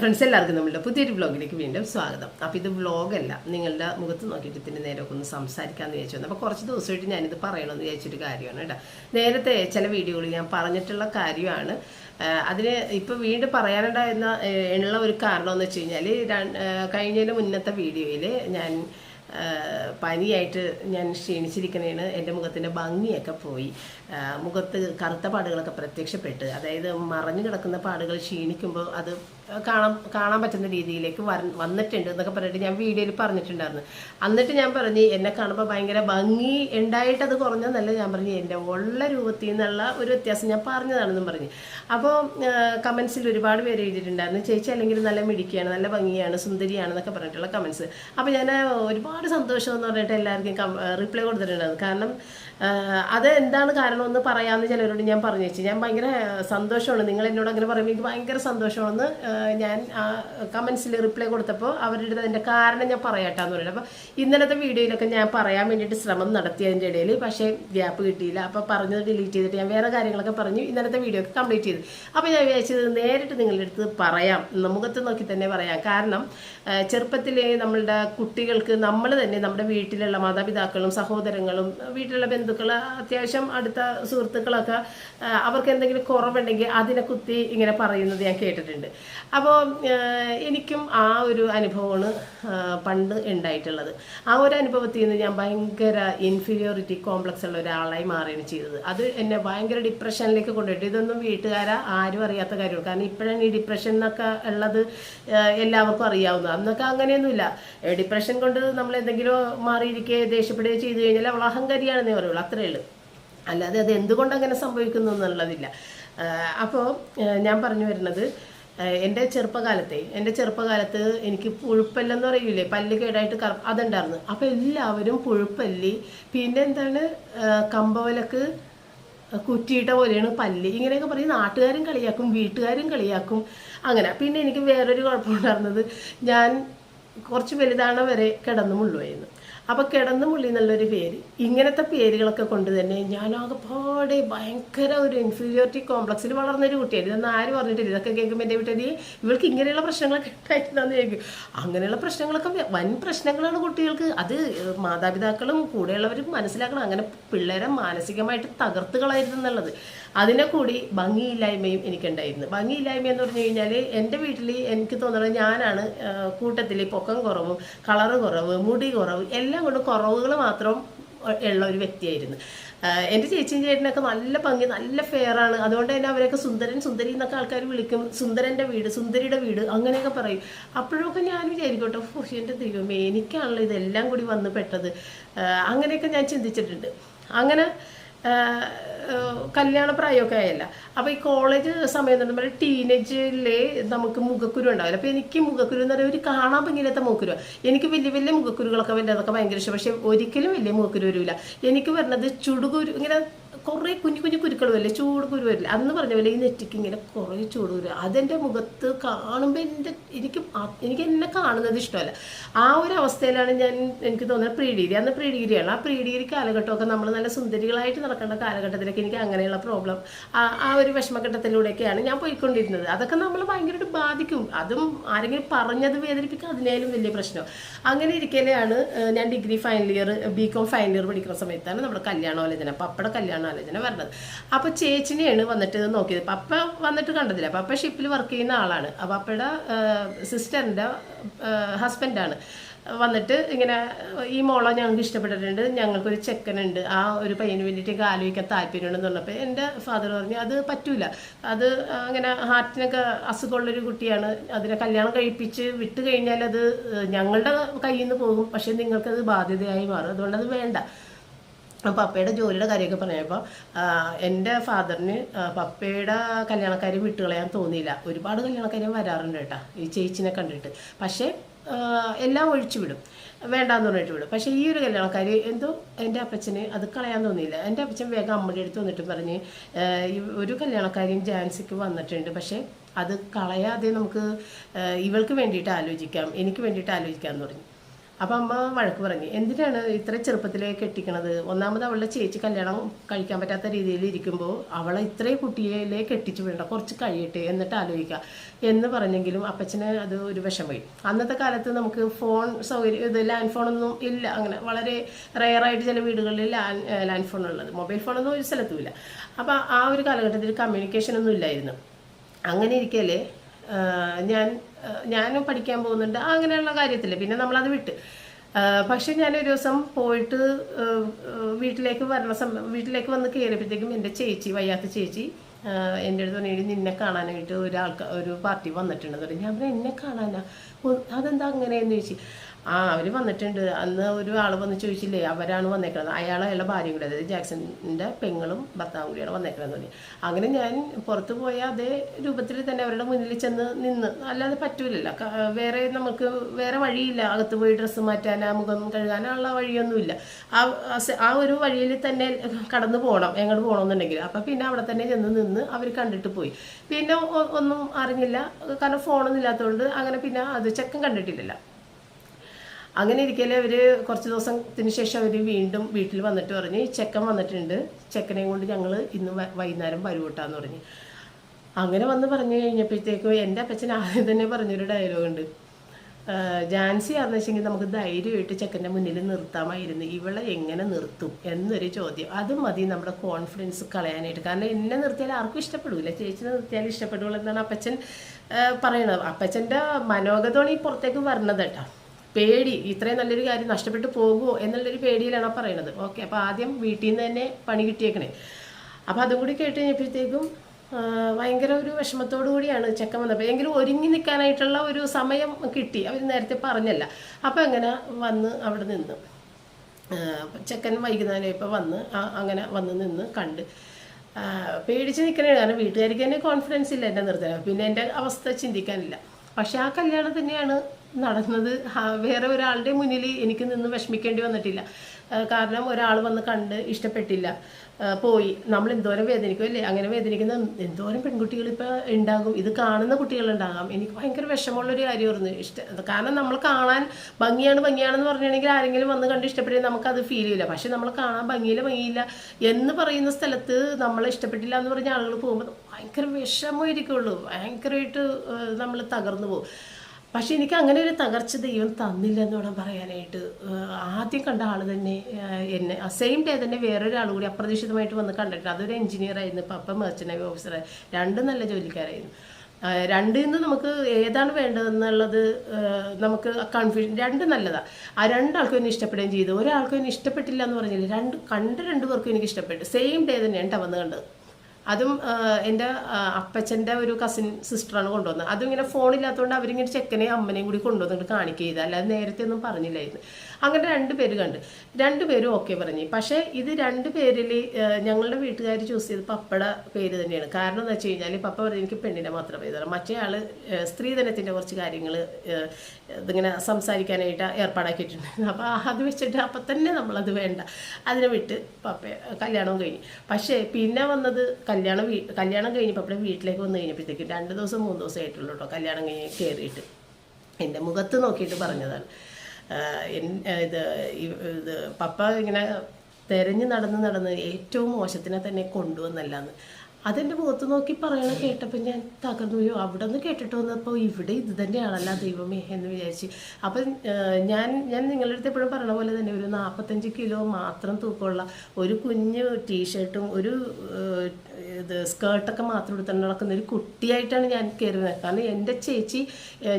Friends എല്ലാവർക്കും നമ്മളുടെ പുതിയൊരു വ്ളോഗിലേക്ക് വീണ്ടും സ്വാഗതം. അപ്പോൾ ഇത് വ്ളോഗല്ല നിങ്ങളുടെ മുഖത്ത് നോക്കിയിട്ട് ഇതിന്റെ നേരമൊക്കെ ഒന്ന് സംസാരിക്കാമെന്ന് വിചാരിച്ചു വന്നു. അപ്പോൾ കുറച്ച് ദിവസമായിട്ട് ഞാനിത് പറയണമെന്ന് വിചാരിച്ചൊരു കാര്യമാണ് കേട്ടോ. നേരത്തെ ചില വീഡിയോകളിൽ ഞാൻ പറഞ്ഞിട്ടുള്ള കാര്യമാണ്. അതിന് ഇപ്പോൾ വീണ്ടും പറയാനുണ്ടായിരുന്ന എന്നുള്ള ഒരു കാരണം എന്ന് വെച്ച് കഴിഞ്ഞാൽ കഴിഞ്ഞതിന് മുന്നത്തെ വീഡിയോയിൽ ഞാൻ പനിയായിട്ട് ഞാൻ ക്ഷീണിച്ചിരിക്കുന്നതാണ് എന്റെ മുഖത്തിന്റെ ഭംഗിയൊക്കെ പോയി. മുഖത്ത് കറുത്ത പാടുകളൊക്കെ പ്രത്യക്ഷപ്പെട്ട് അതായത് മറഞ്ഞു കിടക്കുന്ന പാടുകൾ ക്ഷീണിക്കുമ്പോൾ അത് കാണാൻ കാണാൻ പറ്റുന്ന രീതിയിലേക്ക് വര വന്നിട്ടുണ്ട് എന്നൊക്കെ പറഞ്ഞിട്ട് ഞാൻ വീഡിയോയിൽ പറഞ്ഞിട്ടുണ്ടായിരുന്നു. എന്നിട്ട് ഞാൻ പറഞ്ഞു എന്നെ കാണുമ്പോൾ ഭയങ്കര ഭംഗി ഉണ്ടായിട്ട് അത് കുറഞ്ഞെന്നല്ല ഞാൻ പറഞ്ഞു. എന്റെ ഉള്ള രൂപത്തിൽ നിന്നുള്ള ഒരു വ്യത്യാസം ഞാൻ പറഞ്ഞതാണെന്നും പറഞ്ഞു. അപ്പോൾ കമൻസിൽ ഒരുപാട് പേര് എഴുതിയിട്ടുണ്ടായിരുന്നു. ചേച്ചി അല്ലെങ്കിൽ നല്ല മിടിക്കുകയാണ് നല്ല ഭംഗിയാണ് സുന്ദരിയാണ് എന്നൊക്കെ പറഞ്ഞിട്ടുള്ള കമൻസ് അപ്പോൾ ഞാൻ ഒരുപാട് സന്തോഷം എന്ന് പറഞ്ഞിട്ട് എല്ലാവർക്കും റിപ്ലൈ കൊടുത്തിട്ടുണ്ടായിരുന്നു. കാരണം അത് എന്താണ് കാരണം എന്ന് പറയാമെന്ന് ചിലരോട് ഞാൻ പറഞ്ഞു വെച്ചു. ഞാൻ ഭയങ്കര സന്തോഷമാണ്. നിങ്ങൾ എന്നോട് അങ്ങനെ പറയുമ്പോൾ എനിക്ക് ഭയങ്കര സന്തോഷമാണെന്ന് ഞാൻ ആ കമൻസിൽ റിപ്ലൈ കൊടുത്തപ്പോൾ അവരുടെ അതിന്റെ കാരണം ഞാൻ പറയാട്ടാന്ന് പറയുന്നത് അപ്പോൾ ഇന്നലത്തെ വീഡിയോയിലൊക്കെ ഞാൻ പറയാൻ വേണ്ടിയിട്ട് ശ്രമം നടത്തി അതിന്റെ ഇടയിൽ പക്ഷേ ഗ്യാപ്പ് കിട്ടിയില്ല. അപ്പോൾ പറഞ്ഞത് ഡിലീറ്റ് ചെയ്തിട്ട് ഞാൻ വേറെ കാര്യങ്ങളൊക്കെ പറഞ്ഞു ഇന്നലത്തെ വീഡിയോ ഒക്കെ കംപ്ലീറ്റ് ചെയ്തു. അപ്പോൾ ഞാൻ വിചാരിച്ചത് നേരിട്ട് നിങ്ങളുടെ അടുത്ത് പറയാം. മുഖത്ത് നോക്കി തന്നെ പറയാം. കാരണം ചെറുപ്പത്തിലെ നമ്മളുടെ കുട്ടികൾക്ക് നമ്മൾ തന്നെ നമ്മുടെ വീട്ടിലുള്ള മാതാപിതാക്കളും സഹോദരങ്ങളും വീട്ടിലുള്ള ബന്ധുക്കൾ അത്യാവശ്യം അടുത്ത സുഹൃത്തുക്കളൊക്കെ അവർക്ക് എന്തെങ്കിലും കുറവുണ്ടെങ്കിൽ അതിനെ കുത്തി ഇങ്ങനെ പറയുന്നത് ഞാൻ കേട്ടിട്ടുണ്ട്. അപ്പോൾ എനിക്കും ആ ഒരു അനുഭവമാണ് പണ്ട് ഉണ്ടായിട്ടുള്ളത്. ആ ഒരു അനുഭവത്തിൽ നിന്ന് ഞാൻ ഭയങ്കര ഇൻഫീരിയോറിറ്റി കോംപ്ലക്സ് ഉള്ള ഒരാളായി മാറുകയാണ് ചെയ്തത്. അത് എന്നെ ഭയങ്കര ഡിപ്രഷനിലേക്ക് കൊണ്ടുപോയിട്ട് ഇതൊന്നും വീട്ടുകാരാ ആരും അറിയാത്ത കാര്യമാണ്. കാരണം ഇപ്പോഴാണ് ഈ ഡിപ്രഷൻ എന്നൊക്കെ ഉള്ളത് എല്ലാവർക്കും അറിയാവുന്നത്. അന്നൊക്കെ അങ്ങനെയൊന്നുമില്ല. ഡിപ്രഷൻ കൊണ്ട് നമ്മൾ എന്തെങ്കിലും മാറിയിരിക്കുകയോ ദേഷ്യപ്പെടുകയോ ചെയ്തു കഴിഞ്ഞാൽ അവൾ അഹങ്കാരിയാണെന്നേ പറയുള്ളൂ. അത്രയേ ഉള്ളൂ. അല്ലാതെ അത് എന്തുകൊണ്ട് അങ്ങനെ സംഭവിക്കുന്നു എന്നുള്ളതില്ല. അപ്പോൾ ഞാൻ പറഞ്ഞു വരുന്നത് എന്റെ ചെറുപ്പകാലത്തെ എന്റെ ചെറുപ്പകാലത്ത് എനിക്ക് പുഴുപ്പല്ലെന്ന് പറയൂലേ? പല്ല് കേടായിട്ട് കറ അതുണ്ടായിരുന്നു. അപ്പോൾ എല്ലാവരും പുഴുപ്പല്ലി പിന്നെ എന്താണ് കമ്പവലക്ക് കുറ്റിയിട്ട പോലെയാണ് പല്ല്. ഇങ്ങനെയൊക്കെ പറയും. നാട്ടുകാരും കളിയാക്കും വീട്ടുകാരും കളിയാക്കും. അങ്ങനെ. പിന്നെ എനിക്ക് വേറൊരു കുഴപ്പമുണ്ടായിരുന്നത് ഞാൻ കുറച്ച് വലുതാണ വരെ കിടന്നു മുള്ളുമായിരുന്നു അപ്പോൾ കിടന്നു മുള്ളി എന്നുള്ളൊരു പേര്. ഇങ്ങനത്തെ പേരുകളൊക്കെ കൊണ്ട് തന്നെ ഞാൻ ഞാനാകെപ്പാടെ ഭയങ്കര ഒരു ഇൻഫീരിയോറിറ്റി കോംപ്ലക്സിൽ വളർന്നൊരു കുട്ടിയായിരുന്നു ഇതൊന്നും ആരും പറഞ്ഞിട്ടില്ല ഇതൊക്കെ കേൾക്കുമ്പോൾ എന്റെ വീട്ടിൽ ഇവൾക്ക് ഇങ്ങനെയുള്ള പ്രശ്നങ്ങളൊക്കെ ഉണ്ടായിട്ടുണ്ടെന്ന് ചോദിക്കും. അങ്ങനെയുള്ള പ്രശ്നങ്ങളൊക്കെ വൻ പ്രശ്നങ്ങളാണ് കുട്ടികൾക്ക്. അത് മാതാപിതാക്കളും കൂടെയുള്ളവരും മനസ്സിലാക്കണം. അങ്ങനെ പിള്ളേരെ മാനസികമായിട്ട് തകർത്തുകളായിരുന്നു എന്നുള്ളത് അതിനെ കൂടി ഭംഗിയില്ലായ്മയും എനിക്കുണ്ടായിരുന്നു. ഭംഗിയില്ലായ്മ എന്ന് പറഞ്ഞു കഴിഞ്ഞാൽ എന്റെ വീട്ടിൽ എനിക്ക് തോന്നുന്നത് ഞാനാണ് കൂട്ടത്തിൽ പൊക്കം കുറവും കളറ് കുറവ് മുടി കുറവ് എല്ലാം കൊണ്ട് കുറവുകൾ മാത്രം ഉള്ള ഒരു വ്യക്തിയായിരുന്നു. എന്റെ ചേച്ചിയും ചേട്ടനൊക്കെ നല്ല ഭംഗി നല്ല ഫെയറാണ് അതുകൊണ്ട് തന്നെ അവരൊക്കെ സുന്ദരൻ സുന്ദരി എന്നൊക്കെ ആൾക്കാർ വിളിക്കും. സുന്ദരന്റെ വീട് സുന്ദരിയുടെ വീട് അങ്ങനെയൊക്കെ പറയും. അപ്പോഴൊക്കെ ഞാൻ വിചാരിക്കട്ടെ ഫുഷ് എന്റെ ദൈവമേ എനിക്കാണല്ലോ ഇതെല്ലാം കൂടി വന്ന് പെട്ടത്. അങ്ങനെയൊക്കെ ഞാൻ ചിന്തിച്ചിട്ടുണ്ട്. അങ്ങനെ കല്യാണപ്രായമൊക്കെ ആയല്ല. അപ്പോൾ ഈ കോളേജ് സമയം എന്ന് പറയുമ്പോൾ ടീനേജിലെ നമുക്ക് മുഖക്കുരു ഉണ്ടാവില്ല. അപ്പോൾ എനിക്ക് മുഖക്കുരു എന്ന് പറയുന്നത് ഒരു കാണാൻ ഭംഗിയില്ലാത്ത മുഖക്കുരു. എനിക്ക് വലിയ വലിയ മുഖക്കുരുകളൊക്കെ വരുന്നതൊക്കെ ഭയങ്കര ഇഷ്ടം. പക്ഷേ ഒരിക്കലും വലിയ മുഖക്കുരു വരില്ല എനിക്ക് വരുന്നത് ചുടുകുരു ഇങ്ങനെ കുറേ കുഞ്ഞു കുഞ്ഞു കുരുക്കൾ വരില്ലേ? ചൂട് കുരു വരില്ലേ? അന്ന് പറഞ്ഞ പോലെ ഈ നെറ്റിക്ക് ഇങ്ങനെ കുറേ ചൂട് കുരു അതെന്റെ മുഖത്ത് കാണുമ്പോൾ എന്റെ എനിക്ക് എനിക്ക് എന്നെ കാണുന്നത് ഇഷ്ടമല്ല. ആ ഒരു അവസ്ഥയിലാണ് ഞാൻ എനിക്ക് തോന്നുന്നത് പ്രീഡിഗിരി. അന്ന് പ്രീഡിഗിരിയാണ്. ആ പ്രീഡിഗിരി കാലഘട്ടമൊക്കെ നമ്മൾ നല്ല സുന്ദരികളായിട്ട് നടക്കേണ്ട കാലഘട്ടത്തിലൊക്കെ എനിക്ക് അങ്ങനെയുള്ള പ്രോബ്ലം ആ ഒരു വിഷമഘട്ടത്തിലൂടെയൊക്കെയാണ് ഞാൻ പോയിക്കൊണ്ടിരുന്നത്. അതൊക്കെ നമ്മൾ ഭയങ്കരമായിട്ട് ബാധിക്കും. അതും ആരെങ്കിലും പറഞ്ഞത് വേദനിപ്പിക്കുക അതിനായാലും വലിയ പ്രശ്നം. അങ്ങനെ ഇരിക്കലെയാണ് ഞാൻ degree final year B Com final year പഠിക്കുന്ന സമയത്താണ് നമ്മുടെ കല്യാണോലോചന അപ്പം അപ്പടെ പപ്പയുടെ കല്യാണാലോചന പറഞ്ഞത്. അപ്പോൾ ചേച്ചിനെയാണ് വന്നിട്ട് നോക്കിയത്. പപ്പ വന്നിട്ട് കണ്ടതില്ല. പപ്പ ഷിപ്പിൽ വർക്ക് ചെയ്യുന്ന ആളാണ്. അപ്പോൾ പപ്പയുടെ സിസ്റ്ററിന്റെ ഹസ്ബൻഡാണ് വന്നിട്ട് ഇങ്ങനെ ഈ മോളെ ഞങ്ങൾക്ക് ഇഷ്ടപ്പെട്ടിട്ടുണ്ട്. ഞങ്ങൾക്കൊരു ചെക്കനുണ്ട്. ആ ഒരു പയ്യന് വേണ്ടിയിട്ട് ആലോചിക്കാൻ താല്പര്യമുണ്ടെന്ന് പറഞ്ഞപ്പോൾ എന്റെ ഫാദർ പറഞ്ഞു അത് പറ്റൂല. അത് അങ്ങനെ ഹാർട്ടിനൊക്കെ അസുഖമുള്ളൊരു കുട്ടിയാണ്. അതിനെ കല്യാണം കഴിപ്പിച്ച് വിട്ട് കഴിഞ്ഞാൽ അത് ഞങ്ങളുടെ കയ്യിൽ നിന്ന് പോകും. പക്ഷേ നിങ്ങൾക്കത് ബാധ്യതയായി മാറും. അതുകൊണ്ടത് അത് വേണ്ട. പപ്പയുടെ ജോലിയുടെ കാര്യമൊക്കെ പറഞ്ഞപ്പോൾ എന്റെ ഫാദറിന് പപ്പയുടെ കല്യാണക്കാരും വിട്ടുകളയാൻ തോന്നിയില്ല. ഒരുപാട് കല്യാണക്കാരും വരാറുണ്ട് കേട്ടോ ഈ ചേച്ചിനെ കണ്ടിട്ട്. പക്ഷേ എല്ലാം ഒഴിച്ചു വിടും. വേണ്ടാന്ന് പറഞ്ഞിട്ട് വിടും. പക്ഷേ ഈ ഒരു കല്യാണക്കാരി എന്തോ എന്റെ അപ്പച്ചന് അത് കളയാൻ തോന്നിയില്ല. എന്റെ അപ്പച്ചൻ വേഗം അമ്മയുടെ അടുത്ത് വന്നിട്ട് പറഞ്ഞ് ഒരു കല്യാണക്കാരിയും ജാൻസിക്ക് വന്നിട്ടുണ്ട്. പക്ഷേ അത് കളയാതെ നമുക്ക് ഇവൾക്ക് വേണ്ടിയിട്ട് ആലോചിക്കാം എനിക്ക് വേണ്ടിയിട്ട് ആലോചിക്കാം എന്ന് പറഞ്ഞു. അപ്പം അമ്മ വഴക്ക് പറഞ്ഞു എന്തിനാണ് ഇത്ര ചെറുപ്പത്തിലേ കെട്ടിക്കണത്? ഒന്നാമത് അവളുടെ ചേച്ചി കല്യാണം കഴിക്കാൻ പറ്റാത്ത രീതിയിൽ ഇരിക്കുമ്പോൾ അവളെ ഇത്രയും കുട്ടിയിലേ കെട്ടിച്ചു വേണ്ട കുറച്ച് കഴിയട്ടെ എന്നിട്ട് ആലോചിക്കുക എന്ന് പറഞ്ഞെങ്കിലും അപ്പച്ചന് അത് ഒരു വിഷമമായി. അന്നത്തെ കാലത്ത് നമുക്ക് ഫോൺ സൗകര്യം ഇത് ലാൻഡ് ഫോണൊന്നും ഇല്ല. അങ്ങനെ വളരെ റെയറായിട്ട് ചില വീടുകളിൽ ലാൻഡ് ലാൻഡ് ഉള്ളത് മൊബൈൽ ഫോണൊന്നും ഒരു സ്ഥലത്തും ഇല്ല അപ്പം ആ ഒരു കാലഘട്ടത്തിൽ കമ്മ്യൂണിക്കേഷൻ ഒന്നും ഇല്ലായിരുന്നു. അങ്ങനെ ഇരിക്കലേ ഞാൻ ഞാനും പഠിക്കാൻ പോകുന്നുണ്ട്. അങ്ങനെയുള്ള കാര്യത്തിൽ. പിന്നെ നമ്മളത് വിട്ട്. പക്ഷെ ഞാനൊരു ദിവസം പോയിട്ട് വീട്ടിലേക്ക് വരണ സമയം വീട്ടിലേക്ക് വന്ന് കയറിയപ്പോഴത്തേക്കും എന്റെ ചേച്ചി വയ്യാത്ത ചേച്ചി എന്റെ അടുത്ത് പറഞ്ഞു "എടി, നിന്നെ കാണാനായിട്ട് ഒരാൾക്ക് ഒരു പാർട്ടി വന്നിട്ടുണ്ടെന്ന് പറഞ്ഞു ഞാൻ പറഞ്ഞു എന്നെ കാണാനാ? "ഓ, അതെന്താ അങ്ങനെയെന്ന് ചോദിച്ചു ആ അവർ വന്നിട്ടുണ്ട്. അന്ന് ഒരു ആൾ വന്ന് ചോദിച്ചില്ലേ അവരാണ് വന്നേക്കുന്നത് അയാൾ അയാളുടെ ഭാര്യയും കൂടെ അതായത് ജാക്സന്റെ പെങ്ങളും ഭർത്താവും കൂടിയാണ് വന്നേക്കുന്നത് പറഞ്ഞു. അങ്ങനെ ഞാൻ പുറത്ത് പോയ അതേ രൂപത്തിൽ തന്നെ അവരുടെ മുന്നിൽ ചെന്ന് നിന്ന്. അല്ലാതെ പറ്റൂലല്ലോ. വേറെ നമുക്ക് വേറെ വഴിയില്ല. അകത്ത് പോയി ഡ്രസ്സ് മാറ്റാൻ ആ മുഖം കഴുകാനുള്ള വഴിയൊന്നുമില്ല. ആ ആ ഒരു വഴിയിൽ തന്നെ കടന്നു പോകണം എങ്ങോട്ട് പോകണമെന്നുണ്ടെങ്കിൽ അപ്പം പിന്നെ അവിടെ തന്നെ ചെന്ന് നിന്ന് അവർ കണ്ടിട്ട് പോയി. പിന്നെ ഒന്നും അറിഞ്ഞില്ല. കാരണം ഫോണൊന്നും ഇല്ലാത്തതുകൊണ്ട് അങ്ങനെ പിന്നെ അത് ചെക്കൻ കണ്ടിട്ടില്ലല്ലോ. അങ്ങനെ ഇരിക്കലെ അവർ കുറച്ച് ദിവസത്തിന് ശേഷം അവർ വീണ്ടും വീട്ടിൽ വന്നിട്ട് പറഞ്ഞ് ചെക്കൻ വന്നിട്ടുണ്ട്. ചെക്കനെയും കൊണ്ട് ഞങ്ങൾ ഇന്ന് വൈകുന്നേരം വരുവട്ടാന്ന് പറഞ്ഞു. അങ്ങനെ വന്ന് പറഞ്ഞു കഴിഞ്ഞപ്പോഴത്തേക്കും എന്റെ അപ്പച്ചൻ ആദ്യം തന്നെ പറഞ്ഞൊരു ഡയലോഗുണ്ട്. ജാൻസി ആണെന്ന് വെച്ചെങ്കിൽ നമുക്ക് ധൈര്യമായിട്ട് ചെക്കന്റെ മുന്നിൽ നിർത്താമായിരുന്നു. ഇവളെ എങ്ങനെ നിർത്തും? എന്നൊരു ചോദ്യം. അത് മതി നമ്മുടെ കോൺഫിഡൻസ് കളയാനായിട്ട്. കാരണം എന്നെ നിർത്തിയാൽ ആർക്കും ഇഷ്ടപ്പെടില്ല ചേച്ചിനെ നിർത്തിയാൽ ഇഷ്ടപ്പെടുള്ളൂ എന്നാണ് അപ്പച്ചൻ പറയണത് അപ്പച്ചന്റെ മനോഗതമാണ് ഈ പുറത്തേക്ക് വരണത് കേട്ടോ. പേടി ഇത്രയും നല്ലൊരു കാര്യം നഷ്ടപ്പെട്ടു പോകുമോ എന്നുള്ളൊരു പേടിയിലാണ് പറയുന്നത്. ഓക്കെ അപ്പോൾ ആദ്യം വീട്ടിൽ നിന്ന് തന്നെ പണി കിട്ടിയേക്കണേ. അപ്പോൾ അതും കൂടി കേട്ട് കഴിഞ്ഞപ്പോഴത്തേക്കും ഭയങ്കര ഒരു വിഷമത്തോടു കൂടിയാണ് ചെക്കൻ വന്നപ്പോൾ എങ്കിലും ഒരുങ്ങി നിൽക്കാനായിട്ടുള്ള ഒരു സമയം കിട്ടി. അവർ നേരത്തെ പറഞ്ഞല്ല. അപ്പോൾ അങ്ങനെ വന്ന് അവിടെ നിന്ന് ചെക്കൻ വൈകുന്നേരം ഇപ്പോൾ വന്ന് അങ്ങനെ വന്ന് നിന്ന് കണ്ട് പേടിച്ച് നിൽക്കണേ. കാരണം വീട്ടുകാർക്ക് തന്നെ കോൺഫിഡൻസ് ഇല്ല എന്റെ നിർത്താൻ. പിന്നെ എന്റെ അവസ്ഥ ചിന്തിക്കാനില്ല. പക്ഷെ ആ കല്യാണം തന്നെയാണ് നടന്നത്. വേറെ ഒരാളുടെ മുന്നിൽ എനിക്ക് നിന്ന് വിഷമിക്കേണ്ടി വന്നിട്ടില്ല. കാരണം ഒരാൾ വന്ന് കണ്ട് ഇഷ്ടപ്പെട്ടില്ല. പോയി. നമ്മൾ എന്തോരം വേദനിക്കും അല്ലേ? അങ്ങനെ വേദനിക്കുന്ന എന്തോരം പെൺകുട്ടികൾ ഇപ്പോൾ ഉണ്ടാകും? ഇത് കാണുന്ന കുട്ടികളുണ്ടാകാം. എനിക്ക് ഭയങ്കര വിഷമമുള്ളൊരു കാര്യമായിരുന്നു. ഇഷ്ടം കാരണം നമ്മൾ കാണാൻ ഭംഗിയാണ് ഭംഗിയാണെന്ന് പറഞ്ഞിട്ടുണ്ടെങ്കിൽ ആരെങ്കിലും വന്ന് കണ്ട് ഇഷ്ടപ്പെട്ടില്ല അത് ഫീൽ ചെയ്യില്ല. പക്ഷെ നമ്മൾ കാണാൻ ഭംഗിയില്ല ഭംഗിയില്ല എന്ന് പറയുന്ന സ്ഥലത്ത് നമ്മളെ ഇഷ്ടപ്പെട്ടില്ല എന്ന് പറഞ്ഞ ആളുകൾ പോകുമ്പോൾ ഭയങ്കര വിഷമമായിരിക്കുള്ളൂ. ഭയങ്കരമായിട്ട് നമ്മൾ തകർന്നു പോകും. പക്ഷെ എനിക്ക് അങ്ങനെ ഒരു തകർച്ച ദൈവം തന്നില്ല എന്ന് വേണം പറയാനായിട്ട്. ആദ്യം കണ്ട ആൾ തന്നെ എന്നെ. സെയിം ഡേ തന്നെ വേറൊരാൾ കൂടി അപ്രതീക്ഷിതമായിട്ട് വന്ന് കണ്ടിട്ട് അതൊരു എഞ്ചിനീയർ ആയിരുന്നു. പപ്പ മെർച്ചന്റ് നേവി ഓഫീസറായി രണ്ടും നല്ല ജോലിക്കാരായിരുന്നു. രണ്ടിൽ നിന്ന് നമുക്ക് ഏതാണ് വേണ്ടതെന്നുള്ളത് നമുക്ക് കൺഫ്യൂഷൻ രണ്ട് നല്ലതാണ് ആ രണ്ടാൾക്കും എന്നെ ഇഷ്ടപ്പെടുകയും ചെയ്തു. ഒരാൾക്കും എന്നെ ഇഷ്ടപ്പെട്ടില്ല എന്ന് പറഞ്ഞില്ല. രണ്ട് കണ്ട രണ്ടു പേർക്കും എനിക്ക് ഇഷ്ടപ്പെട്ടു. സെയിം ഡേ തന്നെയാണ് ടവന്ന് വന്ന് കണ്ടത്. അതും എന്റെ അപ്പച്ചന്റെ ഒരു കസിൻ സിസ്റ്ററാണ് കൊണ്ടുവന്നത്. അതും ഇങ്ങനെ ഫോണില്ലാത്തതുകൊണ്ട് അവരിങ്ങനെ ചെക്കനെയും അമ്മനെയും കൂടി കൊണ്ടുവന്നിട്ട് കാണിക്കുക ചെയ്ത് അല്ലാതെ നേരത്തെ ഒന്നും പറഞ്ഞില്ലായിരുന്നു. അങ്ങനെ രണ്ട് പേര് കണ്ട്. പേരും ഓക്കെ പറഞ്ഞു. പക്ഷേ ഇത് രണ്ട് പേരിൽ ഞങ്ങളുടെ വീട്ടുകാർ ചൂസ് ചെയ്ത് പപ്പയുടെ പേര് തന്നെയാണ്. കാരണം എന്ന് വെച്ച് കഴിഞ്ഞാൽ പപ്പ പറഞ്ഞു എനിക്ക് പെണ്ണിനെ മാത്രമേ തരാം മറ്റേ ആൾ സ്ത്രീധനത്തിന്റെ കുറച്ച് കാര്യങ്ങൾ ഇതിങ്ങനെ സംസാരിക്കാനായിട്ട് ഏർപ്പാടാക്കിയിട്ടുണ്ട്. അപ്പോൾ അത് വെച്ചിട്ട് അപ്പം തന്നെ നമ്മളത് വേണ്ട. അതിനെ വിട്ട് പപ്പ കല്യാണവും കഴിഞ്ഞു. പക്ഷേ പിന്നെ വന്നത് കല്യാണം കല്യാണം കഴിഞ്ഞ് പപ്പയുടെ വീട്ടിലേക്ക് വന്നു കഴിഞ്ഞപ്പോഴത്തേക്കും രണ്ട് ദിവസം മൂന്ന് ദിവസം ആയിട്ടുള്ളൂ കേട്ടോ കല്യാണം കഴിഞ്ഞ് കയറിയിട്ട് എന്റെ മുഖത്ത് നോക്കിയിട്ട് പറഞ്ഞതാണ്. ഇത് ഇത് പപ്പ ഇങ്ങനെ തെരഞ്ഞു നടന്ന് നടന്ന് ഏറ്റവും മോശത്തിനെ തന്നെ കൊണ്ടുവന്നല്ലാന്ന്. അതെന്റെ മുഖത്ത് നോക്കി പറയണ കേട്ടപ്പോൾ ഞാൻ തകർന്നു. പോയോ അവിടെ നിന്ന് കേട്ടിട്ട് വന്നപ്പോൾ ഇവിടെ ഇത് തന്നെയാണല്ല ദൈവമേ എന്ന് വിചാരിച്ച്. അപ്പം ഞാൻ ഞാൻ നിങ്ങളുടെ അടുത്ത് എപ്പോഴും പറയണ പോലെ തന്നെ ഒരു നാൽപ്പത്തഞ്ച് കിലോ മാത്രം തൂക്കമുള്ള ഒരു കുഞ്ഞ് ടീഷർട്ടും ഒരു ഇത് സ്കേർട്ടൊക്കെ മാത്രം എടുത്തുകൊണ്ട് നടക്കുന്ന ഒരു കുട്ടിയായിട്ടാണ് ഞാൻ കയറുന്നത് കാരണം എന്റെ ചേച്ചി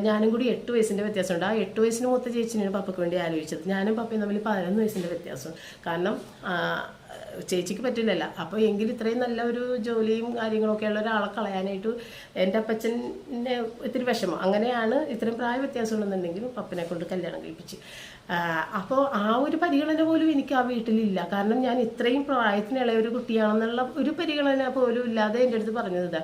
ഞാനും കൂടി എട്ട് വയസ്സിന്റെ വ്യത്യാസമുണ്ട്. ആ എട്ട് വയസ്സിന് മൂത്ത ചേച്ചിനെയാണ് പപ്പയ്ക്ക് വേണ്ടി ആലോചിച്ചത്. ഞാനും പപ്പയും തമ്മിൽ പതിനൊന്ന് വയസ്സിന്റെ വ്യത്യാസം കാരണം ചേച്ചിക്ക് പറ്റുന്നില്ല അപ്പോൾ എങ്കിൽ ഇത്രയും നല്ല ഒരു ജോലിയും കാര്യങ്ങളൊക്കെ ഉള്ള ഒരാളെ കളയാനായിട്ട് എന്റെ അപ്പച്ചന്റെ ഇത്തിരി വിഷമം. അങ്ങനെയാണ് ഇത്രയും പ്രായ വ്യത്യാസം ഉണ്ടെന്നുണ്ടെങ്കിലും പപ്പനെ കൊണ്ട് കല്യാണം കഴിപ്പിച്ച്. അപ്പോൾ ആ ഒരു പരിഗണന പോലും എനിക്ക് ആ വീട്ടിലില്ല. കാരണം ഞാൻ ഇത്രയും പ്രായത്തിനുള്ള ഒരു കുട്ടിയാണെന്നുള്ള ഒരു പരിഗണന പോലും ഇല്ലാതെ എന്റെ അടുത്ത് പറഞ്ഞത് ഇതാ.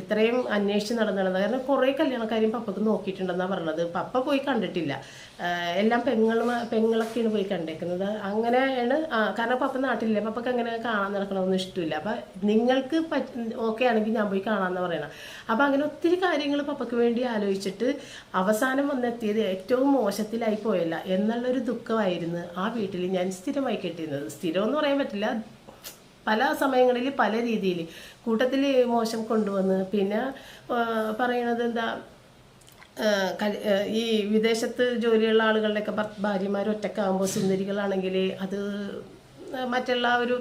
ഇത്രയും അന്വേഷിച്ച് നടന്നിരുന്നത് കാരണം കുറേ കല്യാണക്കാരും പപ്പക്ക് നോക്കിയിട്ടുണ്ടെന്നാണ് പറഞ്ഞത്. പപ്പ പോയി കണ്ടിട്ടില്ല. എല്ലാം പെങ്ങളും പെങ്ങളൊക്കെയാണ് പോയി കണ്ടേക്കുന്നത്. അങ്ങനെയാണ് കാരണം പപ്പ നാട്ടിലില്ല? പപ്പക്ക് അങ്ങനെ കാണാൻ നടക്കണമെന്ന് ഇഷ്ടമില്ല. അപ്പം നിങ്ങൾക്ക് ഓക്കെ ആണെങ്കിൽ ഞാൻ പോയി കാണാമെന്ന് പറയണം. അപ്പം അങ്ങനെ ഒത്തിരി കാര്യങ്ങൾ പപ്പക്ക് വേണ്ടി ആലോചിച്ചിട്ട് അവസാനം വന്നെത്തിയത് ഏറ്റവും മോശത്തിലായി പോയല്ല. എന്നുള്ളൊരു ദുഃഖമായിരുന്നു ആ വീട്ടിൽ ഞാൻ സ്ഥിരമായി കെട്ടിയിരുന്നത്. സ്ഥിരം എന്ന് പറയാൻ പറ്റില്ല. പല സമയങ്ങളിൽ പല രീതിയിൽ. കൂട്ടത്തിൽ മോശം കൊണ്ടുവന്ന് പിന്നെ പറയണത് എന്താ ഈ വിദേശത്ത് ജോലിയുള്ള ആളുകളുടെയൊക്കെ ഭാര്യമാർ ഒറ്റക്കാകുമ്പോൾ സുന്ദരികളാണെങ്കിൽ അത് മറ്റുള്ള ഒരു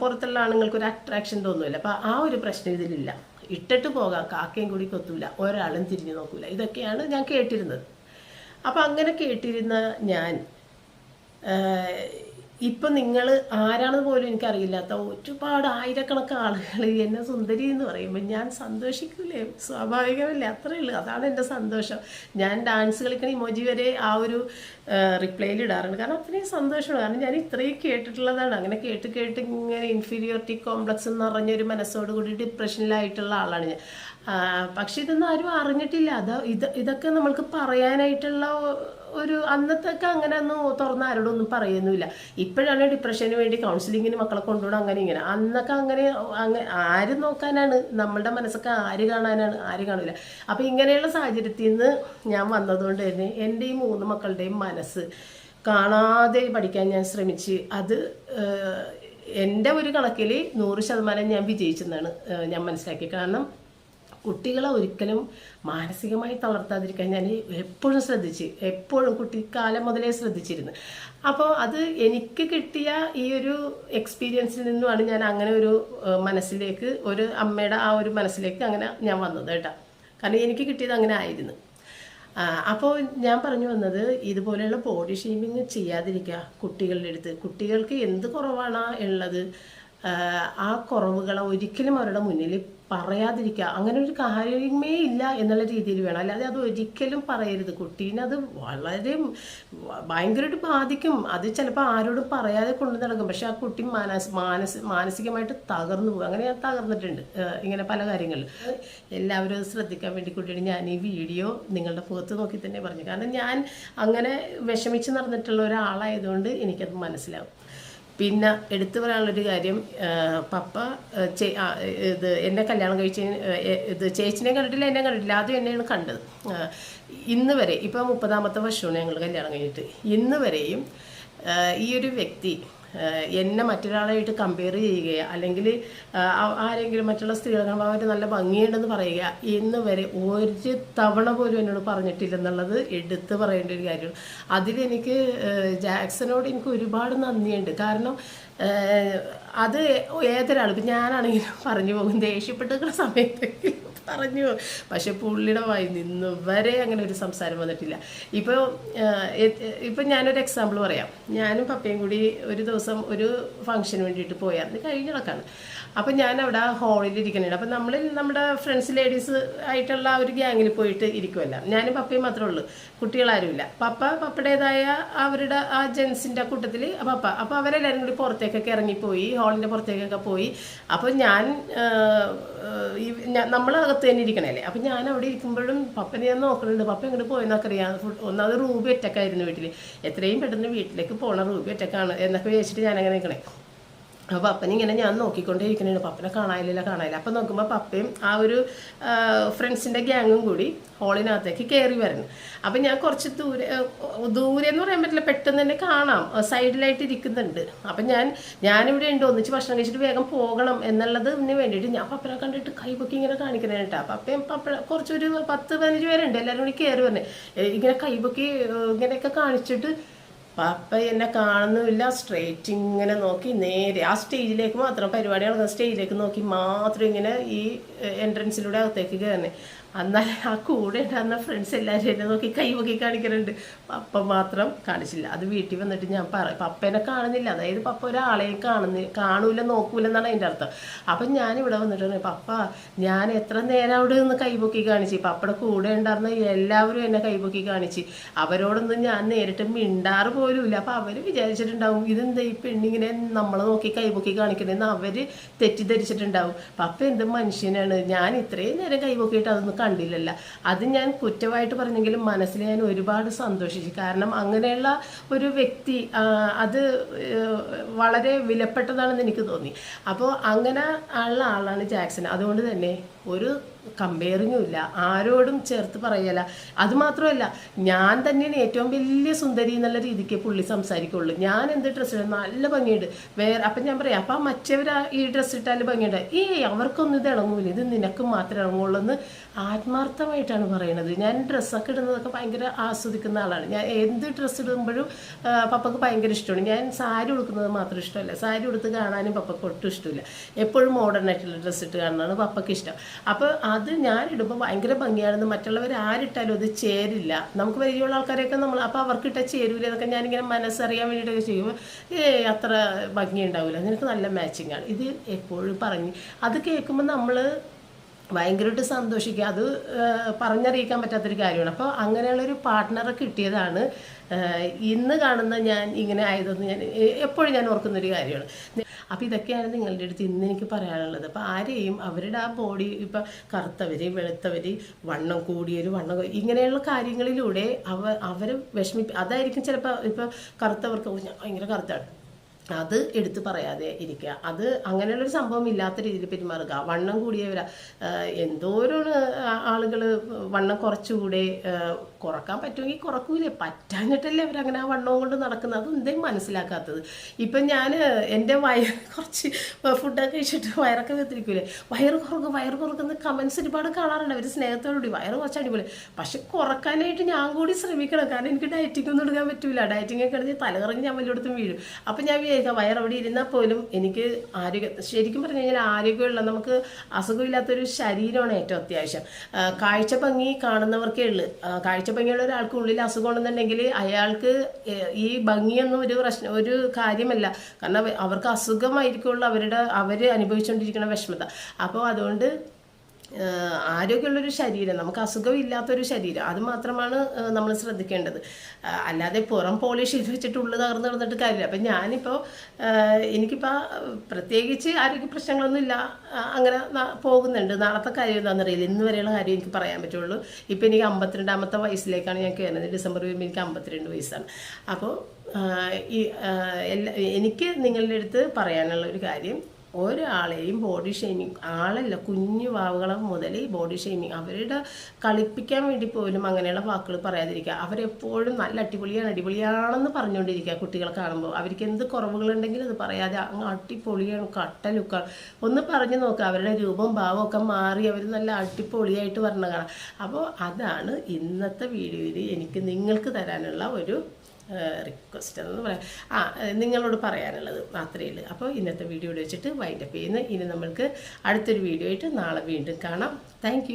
പുറത്തുള്ള ആണുങ്ങൾക്ക് ഒരു അട്രാക്ഷൻ തോന്നുമില്ല അപ്പോൾ ആ ഒരു പ്രശ്നം ഇതിലില്ല. ഇട്ടിട്ട് പോകാം. കാക്കയും കൂടി കൊത്തൂല. ഒരാളും തിരിഞ്ഞു നോക്കൂല. ഇതൊക്കെയാണ് ഞാൻ കേട്ടിരുന്നത്. അപ്പം അങ്ങനെ കേട്ടിരുന്ന ഞാൻ ഇപ്പം നിങ്ങൾ ആരാണെന്ന് പോലും എനിക്കറിയില്ലാത്ത ഒരുപാട് ആയിരക്കണക്കിന് ആളുകൾ എന്നെ സുന്ദരി എന്ന് പറയുമ്പോൾ ഞാൻ സന്തോഷിക്കൂലേ? സ്വാഭാവികമല്ലേ? അത്രയേ ഉള്ളൂ. അതാണ് എന്റെ സന്തോഷം. ഞാൻ ഡാൻസ് കളിക്കണ ഇമോജി വരെ ആ ഒരു റിപ്ലൈയിൽ ഇടാറുണ്ട്. കാരണം അത്രയും സന്തോഷമാണ്. കാരണം ഞാൻ ഇത്രയും കേട്ടിട്ടുള്ളതാണ്. അങ്ങനെ കേട്ട് കേട്ട് ഇങ്ങനെ ഇൻഫീരിയോറിറ്റി കോംപ്ലക്സ് എന്ന് പറഞ്ഞൊരു മനസ്സോട് കൂടി ഡിപ്രഷനിലായിട്ടുള്ള ആളാണ് ഞാൻ. പക്ഷെ ഇതൊന്നും ആരും അറിഞ്ഞിട്ടില്ല. അത് ഇത് ഇതൊക്കെ നമ്മൾക്ക് പറയാനായിട്ടുള്ള ഒരു അന്നത്തൊക്കെ അങ്ങനെ ഒന്നും തുറന്ന് ഒന്നും പറയുന്നില്ല ഇപ്പോഴാണ് ഡിപ്രഷന് വേണ്ടി കൗൺസിലിങ്ങിന് മക്കളെ കൊണ്ടുപോകണം അങ്ങനെ ഇങ്ങനെ. അന്നൊക്കെ അങ്ങനെ അങ്ങനെ ആര് നോക്കാനാണ്? നമ്മളുടെ മനസ്സൊക്കെ ആര് കാണാനാണ്? ആര് കാണില്ല അപ്പം ഇങ്ങനെയുള്ള സാഹചര്യത്തിൽ നിന്ന് ഞാൻ വന്നതുകൊണ്ട് തന്നെ എന്റെ ഈ മൂന്ന് മക്കളുടെയും മനസ്സ് കാണാതെ പഠിക്കാൻ ഞാൻ ശ്രമിച്ച് അത് എന്റെ ഒരു കണക്കിൽ നൂറ് ശതമാനം ഞാൻ വിജയിച്ചെന്നാണ് ഞാൻ മനസ്സിലാക്കി കാരണം കുട്ടികളെ ഒരിക്കലും മാനസികമായി തളർത്താതിരിക്കാൻ ഞാൻ എപ്പോഴും ശ്രദ്ധിച്ച് എപ്പോഴും കുട്ടിക്കാലം മുതലേ ശ്രദ്ധിച്ചിരുന്നു. അപ്പോൾ അത് എനിക്ക് കിട്ടിയ ഈ ഒരു എക്സ്പീരിയൻസിൽ നിന്നുമാണ് ഞാൻ അങ്ങനെ ഒരു മനസ്സിലേക്ക് ഒരു അമ്മയുടെ ആ ഒരു മനസ്സിലേക്ക് അങ്ങനെ ഞാൻ വന്നത് കേട്ടോ. കാരണം എനിക്ക് കിട്ടിയത് അങ്ങനെ ആയിരുന്നു. അപ്പോൾ ഞാൻ പറഞ്ഞു വന്നത് ഇതുപോലെയുള്ള ബോഡി ഷേമിങ് ചെയ്യാതിരിക്കുക കുട്ടികളുടെ അടുത്ത്. കുട്ടികൾക്ക് എന്ത് കുറവാണ് ഉള്ളത്? ആ, കുറവുകളെ ഒരിക്കലും അവരുടെ മുന്നിൽ പറയാതിരിക്കുക. അങ്ങനെ ഒരു കാര്യമേ ഇല്ല എന്നുള്ള രീതിയിൽ വേണം. അല്ലാതെ അത് ഒരിക്കലും പറയരുത്. കുട്ടീനെ അത് വളരെ ഭയങ്കരമായിട്ട് ബാധിക്കും. അത് ചിലപ്പോൾ ആരോടും പറയാതെ കൊണ്ടു നടക്കും. പക്ഷെ ആ കുട്ടി മാനസ് മാനസ് മാനസികമായിട്ട് തകർന്നു പോകും. അങ്ങനെ ഞാൻ തകർന്നിട്ടുണ്ട് ഇങ്ങനെ പല കാര്യങ്ങളിൽ എല്ലാവരും ശ്രദ്ധിക്കാൻ വേണ്ടി കുട്ടിയാണ് ഞാൻ ഈ വീഡിയോ നിങ്ങളുടെ പുറത്ത് നോക്കി തന്നെ പറഞ്ഞു കാരണം ഞാൻ അങ്ങനെ വിഷമിച്ച് നടന്നിട്ടുള്ള ഒരാളായതുകൊണ്ട് എനിക്കത് മനസ്സിലാവും. പിന്നെ എടുത്തു പറയാനുള്ളൊരു കാര്യം പപ്പ ഇത് എന്നെ കല്യാണം കഴിച്ച് ഇത് ചേച്ചിനെ കണ്ടിട്ടില്ല എന്നെ കണ്ടിട്ടില്ല ആദ്യം എന്നെയാണ് കണ്ടത്. ഇന്ന് വരെ ഇപ്പോൾ മുപ്പതാമത്തെ വർഷമാണ് ഞങ്ങൾ കല്യാണം കഴിഞ്ഞിട്ട്. ഇന്ന് വരെയും ഈ ഒരു വ്യക്തി എന്നെ മറ്റൊരാളായിട്ട് കമ്പയർ ചെയ്യുകയോ അല്ലെങ്കിൽ ആരെങ്കിലും മറ്റുള്ള സ്ത്രീകളെ കാണുമ്പോൾ നല്ല ഭംഗിയുണ്ടെന്ന് പറയുക ഇന്ന് വരെ ഒരു തവണ പോലും എന്നോട് പറഞ്ഞിട്ടില്ലെന്നുള്ളത് എടുത്ത് പറയേണ്ട ഒരു കാര്യമാണ്. അതിലെനിക്ക് ജാക്സനോട് എനിക്ക് ഒരുപാട് നന്ദിയുണ്ട്. കാരണം അത് ഏതൊരാളും ഇപ്പം ഞാനാണെങ്കിലും പറഞ്ഞു പോകും ദേഷ്യപ്പെട്ടിരിക്കുന്ന സമയത്ത് പറഞ്ഞു. പോകും. പക്ഷെ പുള്ളിയുടെ വായി നിന്ന് വരെ അങ്ങനെ ഒരു സംസാരം വന്നിട്ടില്ല. ഇപ്പോൾ ഇപ്പം ഞാനൊരു എക്സാമ്പിൾ പറയാം. ഞാനും പപ്പയും കൂടി ഒരു ദിവസം ഒരു ഫംഗ്ഷന് വേണ്ടിയിട്ട് പോയായിരുന്നു കഴിഞ്ഞ കണക്കാണ് അപ്പം ഞാൻ അവിടെ ഹാളിൽ ഇരിക്കുന്നുണ്ട് അപ്പം നമ്മൾ നമ്മുടെ ഫ്രണ്ട്സ് ലേഡീസ് ആയിട്ടുള്ള ഒരു ഗ്യാങ്ങിൽ പോയിട്ട് ഇരിക്കുമല്ല ഞാനും പപ്പയും മാത്രമേ ഉള്ളൂ. കുട്ടികളാരുമില്ല. പപ്പ പപ്പയുടേതായ അവരുടെ ആ ജെൻസിന്റെ കൂട്ടത്തിൽ പപ്പ. അപ്പോൾ അവരെല്ലാവരും കൂടി പുറത്തേക്കൊക്കെ ഇറങ്ങിപ്പോയി. ഹാളിന്റെ പുറത്തേക്കൊക്കെ പോയി. അപ്പോൾ ഞാൻ നമ്മളകത്ത് തന്നെ ഇരിക്കണല്ലേ? അപ്പം ഞാൻ അവിടെ ഇരിക്കുമ്പോഴും പപ്പനെ ഞാൻ നോക്കുന്നുണ്ട് പപ്പ എങ്ങോട്ട് പോയെന്നൊക്കെ അറിയാം ഫുഡ് ഒന്നാമത് റൂബി ഒറ്റക്കായിരുന്നു വീട്ടിൽ എത്രയും പെട്ടെന്ന് വീട്ടിലേക്ക് പോകണം റൂബി ഒറ്റക്കാണ്. എന്നൊക്കെ വിചാരിച്ചിട്ട് ഞാൻ അങ്ങനെ നിൽക്കണേ അപ്പോൾ പപ്പനിങ്ങനെ ഞാൻ നോക്കിക്കൊണ്ടേ ഇരിക്കണേ പപ്പനെ കാണാനില്ല കാണാനില്ല. അപ്പം നോക്കുമ്പോൾ പപ്പയും ആ ഒരു ഫ്രണ്ട്സിന്റെ ഗ്യാങ്ങും കൂടി ഹോളിനകത്തേക്ക് കയറി വരുന്നു അപ്പം ഞാൻ കുറച്ച് ദൂരെ ദൂരെ എന്ന് പറയാൻ പറ്റില്ല പെട്ടെന്ന് തന്നെ കാണാം. സൈഡിലായിട്ട് ഇരിക്കുന്നുണ്ട്. അപ്പം ഞാൻ ഞാനിവിടെ ഉണ്ട്. ഒന്നിച്ച് ഭക്ഷണം കഴിച്ചിട്ട് വേഗം പോകണം എന്നുള്ളതിന് വേണ്ടിയിട്ട് ഞാൻ പപ്പനെ കണ്ടിട്ട് കൈപൊക്കി ഇങ്ങനെ കാണിക്കണേ കേട്ടോ. പപ്പയും പപ്പ കുറച്ചൊരു പത്ത് പതിനഞ്ച് പേരുണ്ട്. എല്ലാവരും കൂടി കയറി വരണേ. ഇങ്ങനെ കൈപൊക്കി ഇങ്ങനെയൊക്കെ കാണിച്ചിട്ട് പപ്പ എന്നെ കാണുന്നുമില്ല. സ്ട്രേറ്റ് ഇങ്ങനെ നോക്കി നേരെ ആ സ്റ്റേജിലേക്ക് മാത്രം പരിപാടി നടക്കുന്ന സ്റ്റേജിലേക്ക് നോക്കി മാത്രം ഇങ്ങനെ ഈ എൻട്രൻസിലൂടെ അകത്തേക്ക് കയറണേ എന്നാൽ ആ കൂടെ ഉണ്ടായിരുന്ന ഫ്രണ്ട്സ് എല്ലാവരും എന്നെ നോക്കി കൈ നോക്കി കാണിക്കുന്നുണ്ട് പപ്പ മാത്രം കാണിച്ചില്ല. അത് വീട്ടിൽ വന്നിട്ട് ഞാൻ പറയും പപ്പേനെ കാണുന്നില്ല. അതായത് പപ്പ ഒരാളെയും കാണുന്നി കാണൂല നോക്കൂല എന്നാണ് അതിന്റെ അർത്ഥം. അപ്പം ഞാൻ ഇവിടെ വന്നിട്ട് പപ്പ ഞാൻ എത്ര നേരം അവിടെ നിന്ന് കൈ പൊക്കി കാണിച്ചു? പപ്പയുടെ കൂടെ ഉണ്ടായിരുന്ന എല്ലാവരും എന്നെ കൈ പൊക്കി കാണിച്ചു. അവരോടൊന്നും ഞാൻ നേരിട്ട് മിണ്ടാറ് പോലുമില്ല. അപ്പം അവർ വിചാരിച്ചിട്ടുണ്ടാവും ഇതെന്താ ഈ പെണ്ണിങ്ങനെ നമ്മളെ നോക്കി കൈ പൊക്കി കാണിക്കണമെന്ന് അവർ തെറ്റിദ്ധരിച്ചിട്ടുണ്ടാവും. പപ്പ എന്ത് മനുഷ്യനാണ്? ഞാൻ ഇത്രയും നേരം കൈ പൊക്കിയിട്ട് അതൊന്നും കണ്ടില്ലല്ല. അത് ഞാൻ കുറ്റമായിട്ട് പറഞ്ഞെങ്കിലും മനസ്സിൽ ഞാൻ ഒരുപാട് സന്തോഷിച്ചു. കാരണം അങ്ങനെയുള്ള ഒരു വ്യക്തി അത് വളരെ വിലപ്പെട്ടതാണെന്ന് എനിക്ക് തോന്നി. അപ്പോൾ അങ്ങനെ ഉള്ള ആളാണ് ജാക്സൺ. അതുകൊണ്ട് തന്നെ ഒരു കമ്പയറിങ്ങും ഇല്ല ആരോടും ചേർത്ത് പറയല. അത് മാത്രമല്ല ഞാൻ തന്നെയാണ് ഏറ്റവും വലിയ സുന്ദരി എന്നുള്ള രീതിക്ക് പുള്ളി സംസാരിക്കുള്ളൂ. ഞാൻ എന്ത് ഡ്രസ്സ് ഇടും? നല്ല ഭംഗിയുണ്ട്. വേറെ അപ്പം ഞാൻ പറയാം അപ്പം മറ്റവർ ഈ ഡ്രസ്സ് ഇട്ടാൽ ഭംഗിയുണ്ട്. ഏ അവർക്കൊന്നും ഇത് ഇളങ്ങൂല ഇത് നിനക്ക് മാത്രമേ ഇളങ്ങുള്ളൂ എന്ന് ആത്മാർത്ഥമായിട്ടാണ് പറയണത്. ഞാൻ ഡ്രസ്സൊക്കെ ഇടുന്നതൊക്കെ ഭയങ്കര ആസ്വദിക്കുന്ന ആളാണ്. ഞാൻ എന്ത് ഡ്രസ്സ് ഇടുമ്പോഴും പപ്പക്ക് ഭയങ്കര ഇഷ്ടമാണ്. ഞാൻ സാരി ഉടുക്കുന്നത് മാത്രം ഇഷ്ടമല്ല. സാരി ഉടുത്ത് കാണാനും പപ്പക്ക് ഒട്ടും ഇഷ്ടമില്ല. എപ്പോഴും മോഡേൺ ആയിട്ടുള്ള ഡ്രസ്സ് ഇട്ട് കാണാനാണ് പപ്പക്ക് ഇഷ്ടം. അപ്പോൾ അത് ഞാൻ ഇടുമ്പോൾ ഭയങ്കര ഭംഗിയാണെന്ന് മറ്റുള്ളവർ ആരിട്ടാലും അത് ചേരില്ല. നമുക്ക് പരിചയമുള്ള ആൾക്കാരെയൊക്കെ നമ്മൾ അപ്പോൾ അവർക്ക് ഇട്ടാൽ ചേരൂല എന്നൊക്കെ ഞാനിങ്ങനെ മനസ്സറിയാൻ വേണ്ടിയിട്ടൊക്കെ ചെയ്യുമ്പോൾ ഏ അത്ര ഭംഗി ഉണ്ടാവില്ല നിനക്ക് നല്ല മാച്ചിങ് ആണ്. ഇത് എപ്പോഴും പറഞ്ഞ് അത് കേൾക്കുമ്പോൾ നമ്മൾ ഭയങ്കരമായിട്ട് സന്തോഷിക്കുക. അത് പറഞ്ഞറിയിക്കാൻ പറ്റാത്തൊരു കാര്യമാണ്. അപ്പോൾ അങ്ങനെയുള്ളൊരു പാർട്ട്ണറെ കിട്ടിയതാണ് ഇന്ന് കാണുന്ന ഞാൻ ഇങ്ങനെ ആയതെന്ന് ഞാൻ എപ്പോഴും ഞാൻ ഓർക്കുന്നൊരു കാര്യമാണ്. അപ്പോൾ ഇതൊക്കെയാണ് നിങ്ങളുടെ അടുത്ത് ഇന്ന് എനിക്ക് പറയാനുള്ളത്. അപ്പോൾ ആരെയും അവരുടെ ആ ബോഡി ഇപ്പം കറുത്തവർ വെളുത്തവർ വണ്ണം കൂടിയവർ വണ്ണം ഇങ്ങനെയുള്ള കാര്യങ്ങളിലൂടെ അവ അവരെ വിഷമിപ്പി അതായിരിക്കും ചിലപ്പോൾ ഇപ്പോൾ കറുത്തവർക്ക് "ഓ, ഞാൻ ഭയങ്കര കറുത്താണ്. അത് എടുത്തു പറയാതെ ഇരിക്കുക. അത് അങ്ങനെയുള്ളൊരു സംഭവം ഇല്ലാത്ത രീതിയിൽ പെരുമാറുക. വണ്ണം കൂടിയവരാ. എന്തോരം ആളുകൾ വണ്ണം കുറച്ചുകൂടെ കുറയ്ക്കാൻ പറ്റുമെങ്കിൽ കുറക്കൂലേ. പറ്റാഞ്ഞിട്ടല്ലേ അവരങ്ങനെ ആ വണ്ണവും കൊണ്ട് നടക്കുന്നത്. അത് എന്തേ മനസ്സിലാക്കാത്തത്. ഇപ്പം ഞാൻ എന്റെ വയർ കുറച്ച് ഫുഡൊക്കെ കഴിച്ചിട്ട് വയറൊക്കെ വെത്തിരിക്കൂലേ വയറ് കുറക്കും വയറ് കുറക്കുന്ന കമൻസ് ഒരുപാട് കാണാറുണ്ട്. അവർ സ്നേഹത്തോടുകൂടി വയറ് കുറച്ച് അടിപൊളി. പക്ഷെ കുറക്കാനായിട്ട് ഞാൻ കൂടി ശ്രമിക്കണം. കാരണം എനിക്ക് ഡയറ്റിംഗ് ഒന്നും എടുക്കാൻ പറ്റൂല. ഡയറ്റിംഗ് ഒക്കെ എടുത്ത് തലകറങ്ങി ഞാൻ വലിയടത്തും വീഴും. അപ്പം ഞാൻ വിചാരിക്കാം വയറ് അവിടെ ഇരുന്നാൽ പോലും എനിക്ക് ആരോഗ്യം ശരിക്കും പറഞ്ഞു കഴിഞ്ഞാൽ ആരോഗ്യമുള്ള നമുക്ക് അസുഖമില്ലാത്തൊരു ശരീരമാണ് ഏറ്റവും അത്യാവശ്യം. കാഴ്ച ഭംഗി കാണുന്നവർക്കേ ഉള്ളു. കാഴ്ച ഭംഗിയുള്ള ഒരാൾക്ക് ഉള്ളിൽ അസുഖം ഉണ്ടെന്നുണ്ടെങ്കിൽ അയാൾക്ക് ഈ ഭംഗിയൊന്നും ഒരു പ്രശ്നം ഒരു കാര്യമല്ല. കാരണം അവ- അവർക്ക് അസുഖമായിരിക്കുള്ളൂ അവരുടെ അവർ അനുഭവിച്ചുകൊണ്ടിരിക്കുന്ന വിഷമത. അപ്പോൾ അതുകൊണ്ട് ആരോഗ്യമുള്ളൊരു ശരീരം നമുക്ക് അസുഖമില്ലാത്തൊരു ശരീരം അത് മാത്രമാണ് നമ്മൾ ശ്രദ്ധിക്കേണ്ടത്. അല്ലാതെ പുറം പോളിഷ് വെച്ചിട്ട് ഉള്ളു തകർന്ന് കിടന്നിട്ട് കാര്യമില്ല. അപ്പം ഞാനിപ്പോൾ എനിക്കിപ്പോൾ പ്രത്യേകിച്ച് ആരോഗ്യ പ്രശ്നങ്ങളൊന്നും ഇല്ല അങ്ങനെ പോകുന്നുണ്ട്. നാളത്തെ കാര്യം എന്താണെന്നറിയില്ല ഇന്ന് വരെയുള്ള കാര്യം എനിക്ക് പറയാൻ പറ്റുള്ളൂ. ഇപ്പം എനിക്ക് അമ്പത്തിരണ്ടാമത്തെ വയസ്സിലേക്കാണ് ഞാൻ കയറുന്നത്. ഡിസംബർ വരുമ്പോൾ എനിക്ക് അമ്പത്തിരണ്ട് വയസ്സാണ്. അപ്പോൾ ഈ എല്ലാ എനിക്ക് നിങ്ങളുടെ അടുത്ത് പറയാനുള്ള ഒരു കാര്യം ഒരാളെയും ബോഡി ഷെയ്മിങ് ആളല്ല കുഞ്ഞു വാവുകളെ മുതൽ ബോഡി ഷെയ്മിങ് അവരുടെ കളിപ്പിക്കാൻ വേണ്ടി പോലും അങ്ങനെയുള്ള വാക്കുകൾ പറയാതിരിക്കുക. അവരെപ്പോഴും നല്ല അടിപൊളിയാണ് അടിപൊളിയാണെന്ന് പറഞ്ഞുകൊണ്ടിരിക്കുക കുട്ടികളെ കാണുമ്പോൾ. അവർക്ക് എന്ത് കുറവുകളുണ്ടെങ്കിലും അത് പറയാതെ അങ്ങ് അടിപൊളിയാണ് കട്ടലുക്ക ഒന്ന് പറഞ്ഞു നോക്കുക അവരുടെ രൂപം ഭാവം ഒക്കെ മാറി അവർ നല്ല അടിപൊളിയായിട്ട് പറഞ്ഞ കാണാം. അപ്പോൾ അതാണ് ഇന്നത്തെ വീഡിയോയിൽ എനിക്ക് നിങ്ങൾക്ക് തരാനുള്ള ഒരു റിക്വസ്റ്റ് എന്ന് പറയാം. ആ നിങ്ങളോട് പറയാനുള്ളത് മാത്രമേ ഉള്ളൂ. അപ്പോൾ ഇന്നത്തെ വീഡിയോ വെച്ചിട്ട് വൈൻഡപ്പ് ചെയ്യുന്നു. ഇനി നമ്മൾക്ക് അടുത്തൊരു വീഡിയോ ആയിട്ട് നാളെ വീണ്ടും കാണാം. താങ്ക്